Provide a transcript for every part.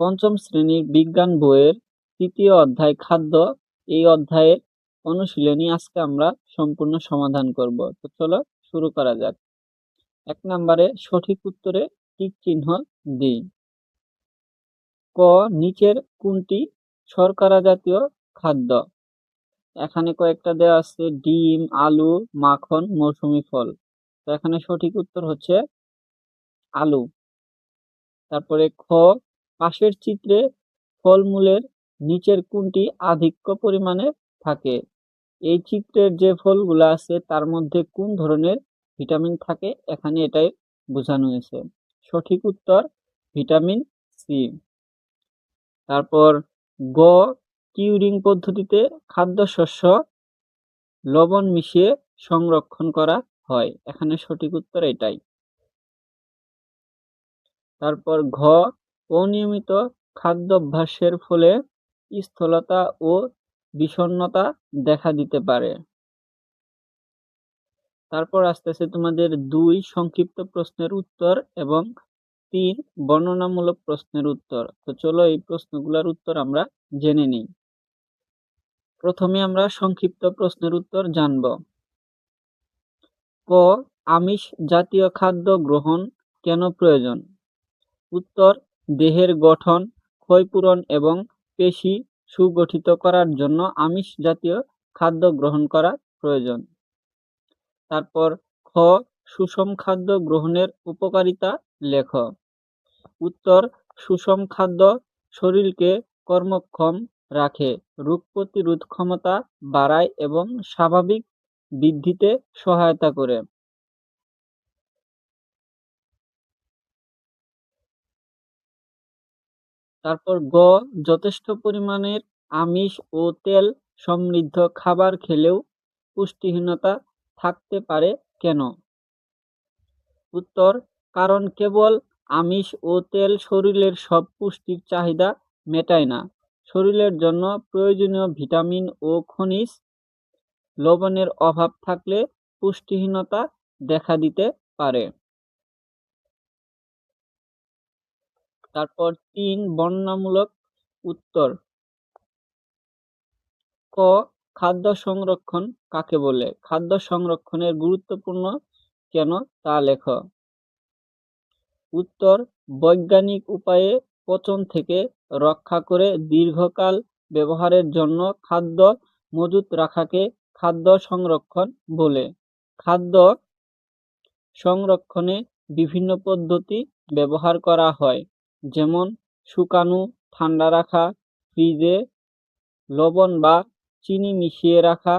পঞ্চম শ্রেণির বিজ্ঞান বইয়ের তৃতীয় অধ্যায় খাদ্য। এই অধ্যায়ের অনুশীলনী আজকে আমরা সম্পূর্ণ সমাধান করব। তো চলো শুরু করা যাক। এক নম্বরে সঠিক উত্তরে টিক চিহ্ন দিই। ক, নিচের কোনটি শর্করা জাতীয় খাদ্য? এখানে কয়েকটা দেওয়া আছে, ডিম, আলু, মাখন, মৌসুমি ফল। তো এখানে সঠিক উত্তর হচ্ছে আলু। তারপরে খ পাশের চিত্রে ফলমূলের নিচের কোনটি আধিক্য পরিমাণে থাকে। এই চিত্রের যে ফলগুলো আছে, তার মধ্যে কোন ধরনের ভিটামিন থাকে এখানে এটাই বোঝানো হয়েছে। সঠিক উত্তর ভিটামিন সি। তারপর গ, কিউরিং পদ্ধতিতে খাদ্যশস্য লবণ মিশিয়ে সংরক্ষণ করা হয়। এখানে সঠিক উত্তর এটাই। তারপর ঘ অনিয়মিত খাদ্যাভ্যাসের ফলে স্থূলতা ও বিষণ্ণতা দেখা দিতে পারে। তারপর আসতেছে তোমাদের দুই সংক্ষিপ্ত প্রশ্নের উত্তর এবং তিন বর্ণনামূলক প্রশ্নের উত্তর। তো চলো এই প্রশ্নগুলোর উত্তর আমরা জেনে নিই। প্রথমে আমরা সংক্ষিপ্ত প্রশ্নের উত্তর জানব। ক, আমিষ জাতীয় খাদ্য গ্রহণ কেন প্রয়োজন? উত্তর দেহের গঠন, ক্ষয়পূরণ এবং পেশি সুগঠিত করার জন্য আমিষ জাতীয় খাদ্য গ্রহণ করা প্রয়োজন। তারপর খ, সুষম খাদ্য গ্রহণের উপকারিতা লেখ। উত্তর, সুষম খাদ্য শরীরকে কর্মক্ষম রাখে, রোগ প্রতিরোধ ক্ষমতা বাড়ায় এবং স্বাভাবিক বৃদ্ধিতে সহায়তা করে। তারপর গ, যথেষ্ট পরিমাণের আমিষ ও তেল সমৃদ্ধ খাবার খেলেও পুষ্টিহীনতা থাকতে পারে কেন? উত্তর, কারণ কেবল আমিষ ও তেল শরীরের সব পুষ্টির চাহিদা মেটায় না। শরীরের জন্য প্রয়োজনীয় ভিটামিন ও খনিজ লবণের অভাব থাকলে পুষ্টিহীনতা দেখা দিতে পারে। তারপর তিন বর্ণনামূলক উত্তর। ক, খাদ্য সংরক্ষণ কাকে বলে? খাদ্য সংরক্ষণের গুরুত্বপূর্ণ কেন তা লেখ। উত্তর, বৈজ্ঞানিক উপায়ে পচন থেকে রক্ষা করে দীর্ঘকাল ব্যবহারের জন্য খাদ্য মজুত রাখাকে খাদ্য সংরক্ষণ বলে। খাদ্য সংরক্ষণে বিভিন্ন পদ্ধতি ব্যবহার করা হয়। যেমন শুকানো, ঠান্ডা রাখা, ফ্রিজে লবণ বা চিনি মিশিয়ে রাখা,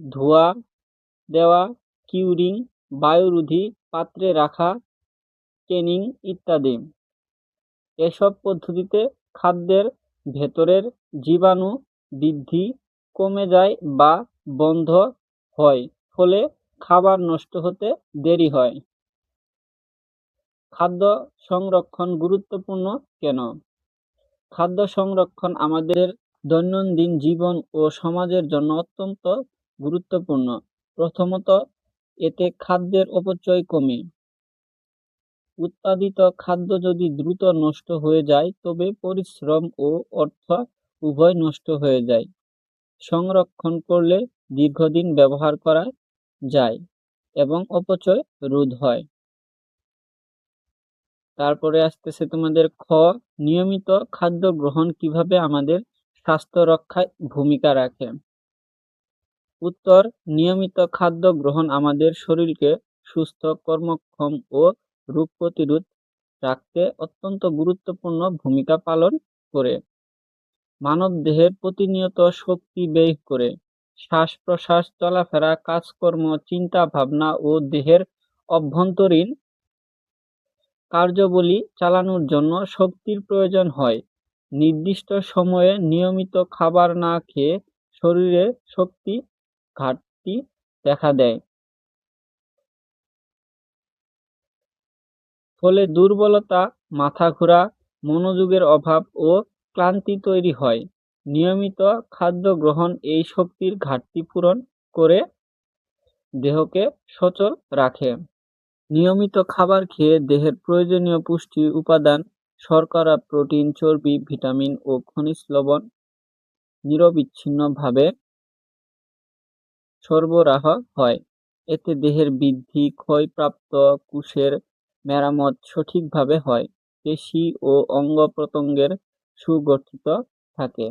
ধোয়া, দেওয়া, কিউরিং, বায়ুরোধী পাত্রে রাখা কেনিং ইত্যাদি। এসব পদ্ধতিতে খাদ্যের ভেতরের জীবাণু বৃদ্ধি কমে যায় বা বন্ধ হয়, ফলে খাবার নষ্ট হতে দেরি হয়। খাদ্য সংরক্ষণ গুরুত্বপূর্ণ কেন? খাদ্য সংরক্ষণ আমাদের দৈনন্দিন জীবন ও সমাজের জন্য অত্যন্ত গুরুত্বপূর্ণ। প্রথমত, এতে খাদ্যের অপচয় কমে। উৎপাদিত খাদ্য যদি দ্রুত নষ্ট হয়ে যায়, তবে পরিশ্রম ও অর্থ উভয় নষ্ট হয়ে যায়। সংরক্ষণ করলে দীর্ঘদিন ব্যবহার করা যায় এবং অপচয় রোধ হয়। তারপরে আসতেছে তোমাদের খ, নিয়মিত খাদ্য গ্রহণ কীভাবে আমাদের স্বাস্থ্য রক্ষায় ভূমিকা রাখে? উত্তর, নিয়মিত খাদ্য গ্রহণ আমাদের শরীরকে সুস্থ, কর্মক্ষম ও রোগ প্রতিরোধ রাখতে অত্যন্ত গুরুত্বপূর্ণ ভূমিকা পালন করে। মানব দেহের প্রতিনিয়ত শক্তি ব্যয় করে। শ্বাস প্রশ্বাস চলাফেরা, কাজকর্ম চিন্তা ভাবনা ও দেহের অভ্যন্তরীণ কার্যাবলী চালানোর জন্য শক্তির প্রয়োজন হয়। নির্দিষ্ট সময়ে নিয়মিত খাবার না খেয়ে শরীরে শক্তি ঘাটতি দেখা দেয়। ফলে দুর্বলতা মাথা ঘোরা মনোযোগের অভাব ও ক্লান্তি তৈরি হয়। নিয়মিত খাদ্য গ্রহণ এই শক্তির ঘাটতি পূরণ করে দেহকে সচল রাখে। নিয়মিত খাবার খেয়ে দেহের প্রয়োজনীয় পুষ্টি উপাদান, শর্করা, প্রোটিন, চর্বি, ভিটামিন ও খনিজ লবণ নিরবিচ্ছিন্নভাবে সরবরাহ হয়। এতে দেহের বৃদ্ধি, ক্ষয়প্রাপ্ত কোষের মেরামত সঠিকভাবে হয়। পেশি ও অঙ্গ প্রত্যঙ্গের সুগঠিত থাকে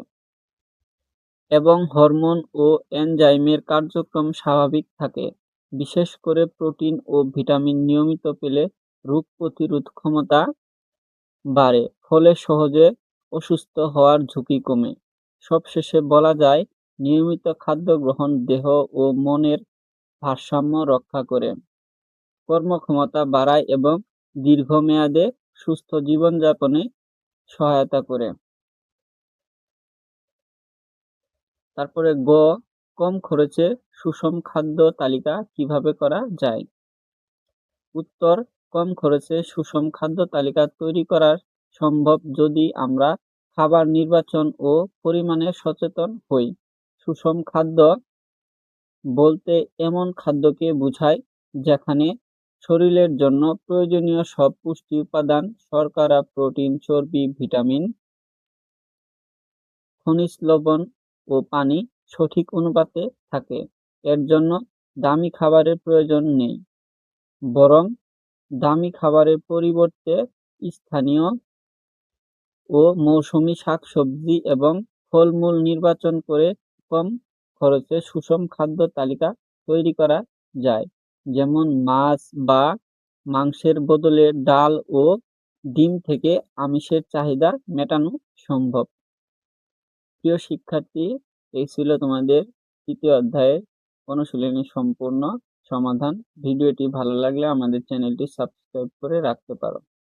এবং হরমোন ও এনজাইমের কার্যক্রম স্বাভাবিক থাকে। বিশেষ করে প্রোটিন ও ভিটামিন নিয়মিত পেলে রোগ প্রতিরোধ ক্ষমতা বাড়ে, ফলে সহজে অসুস্থ হওয়ার ঝুঁকি কমে। সবশেষে বলা যায়, নিয়মিত খাদ্য গ্রহণ দেহ ও মনের ভারসাম্য রক্ষা করে। কর্মক্ষমতা বাড়ায় এবং দীর্ঘমেয়াদে সুস্থ জীবনযাপনে সহায়তা করে। তারপরে গ কম খরচে সুষম খাদ্য তালিকা কীভাবে করা যায়? উত্তর, কম খরচে সুষম খাদ্য তালিকা তৈরি করা সম্ভব যদি আমরা খাবার নির্বাচন ও পরিমাণে সচেতন হই। সুষম খাদ্য বলতে এমন খাদ্যকে বোঝায় যেখানে শরীরের জন্য প্রয়োজনীয় সব পুষ্টি উপাদান, শর্করা, প্রোটিন, চর্বি, ভিটামিন, খনিজ লবণ ও পানি সঠিক অনুপাতে থাকে। এর জন্য দামি খাবারের প্রয়োজন নেই। বরং দামি খাবারের পরিবর্তে স্থানীয় ও মৌসুমী শাকসবজি এবং ফলমূল নির্বাচন করে কম খরচে সুষম খাদ্য তালিকা তৈরি করা যায়। যেমন মাছ বা মাংসের বদলে ডাল ও ডিম থেকে আমিষের চাহিদা মেটানো সম্ভব। প্রিয় শিক্ষার্থী এই ছিল তোমাদের তৃতীয় অধ্যায়ের অনুশীলনী সম্পূর্ণ সমাধান। ভিডিওটি ভালো লাগলে আমাদের চ্যানেলটি সাবস্ক্রাইব করে রাখতে পারো।